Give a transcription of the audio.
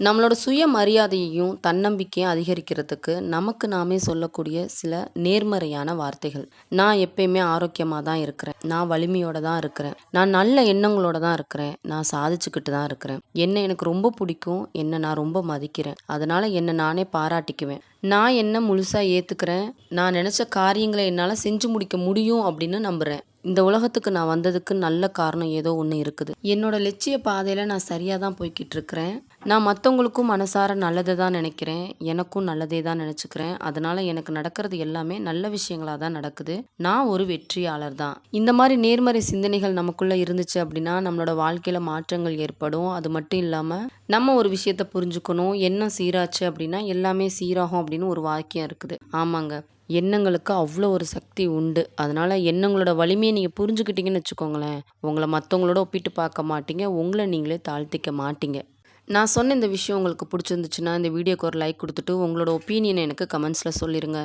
நம்மளோட சுயமரியாதையையும், தன்னம்பிக்கையும் அதிகரிக்கிறதுக்கு நமக்கு நாமே சொல்லக்கூடிய சில நேர்மறையான வார்த்தைகள். நான் எப்பயுமே ஆரோக்கியமாக தான் இருக்கிறேன். நான் வலிமையோட தான் இருக்கிறேன். நான் நல்ல எண்ணங்களோட தான் இருக்கிறேன். நான் சாதிச்சுக்கிட்டு தான் இருக்கிறேன். என்ன எனக்கு ரொம்ப பிடிக்கும். என்ன நான் ரொம்ப மதிக்கிறேன். அதனால என்னை நானே பாராட்டிக்குவேன். நான் என்ன முழுசாக ஏற்றுக்கிறேன் நான் நினச்ச காரியங்களை என்னால் செஞ்சு முடிக்க முடியும் அப்படின்னு நம்புகிறேன் இந்த உலகத்துக்கு நான் வந்ததுக்கு நல்ல காரணம் ஏதோ ஒன்று இருக்குது. என்னோட லட்சிய பாதையில் நான் சரியாக தான் போய்கிட்டு இருக்கிறேன். நான் மற்றவங்களுக்கும் மனசார நல்லதை தான் நினைக்கிறேன். எனக்கும் நல்லதே தான் நினச்சிக்கிறேன் அதனால் எனக்கு நடக்கிறது எல்லாமே நல்ல விஷயங்களாக தான் நடக்குது. நான் ஒரு வெற்றியாளர் தான். இந்த மாதிரி நேர்மறை சிந்தனைகள் நமக்குள்ளே இருந்துச்சு அப்படின்னா, நம்மளோட வாழ்க்கையில் மாற்றங்கள் ஏற்படும். அது மட்டும் இல்லாமல் நம்ம ஒரு விஷயத்தை புரிஞ்சுக்கணும். என்ன சீராச்சு அப்படின்னா, எல்லாமே சீராகும் அப்படின்னு ஒரு வாக்கியம் இருக்குது. ஆமாங்க. எண்ணங்களுக்கு அவ்வளோ ஒரு சக்தி உண்டு. அதனால் எண்ணங்களோட வலிமையை நீங்கள் புரிஞ்சுக்கிட்டீங்கன்னு வச்சுக்கோங்களேன், உங்களை மற்றவங்களோட ஒப்பிட்டு பார்க்க மாட்டீங்க. உங்களை நீங்களே தாழ்த்திக்க மாட்டீங்க. நான் சொன்ன இந்த விஷயம் உங்களுக்கு பிடிச்சிருந்துச்சுன்னா இந்த வீடியோக்கு ஒரு லைக் கொடுத்துட்டு உங்களோட ஒப்பீனியனை எனக்கு கமெண்ட்ஸில் சொல்லிருங்க.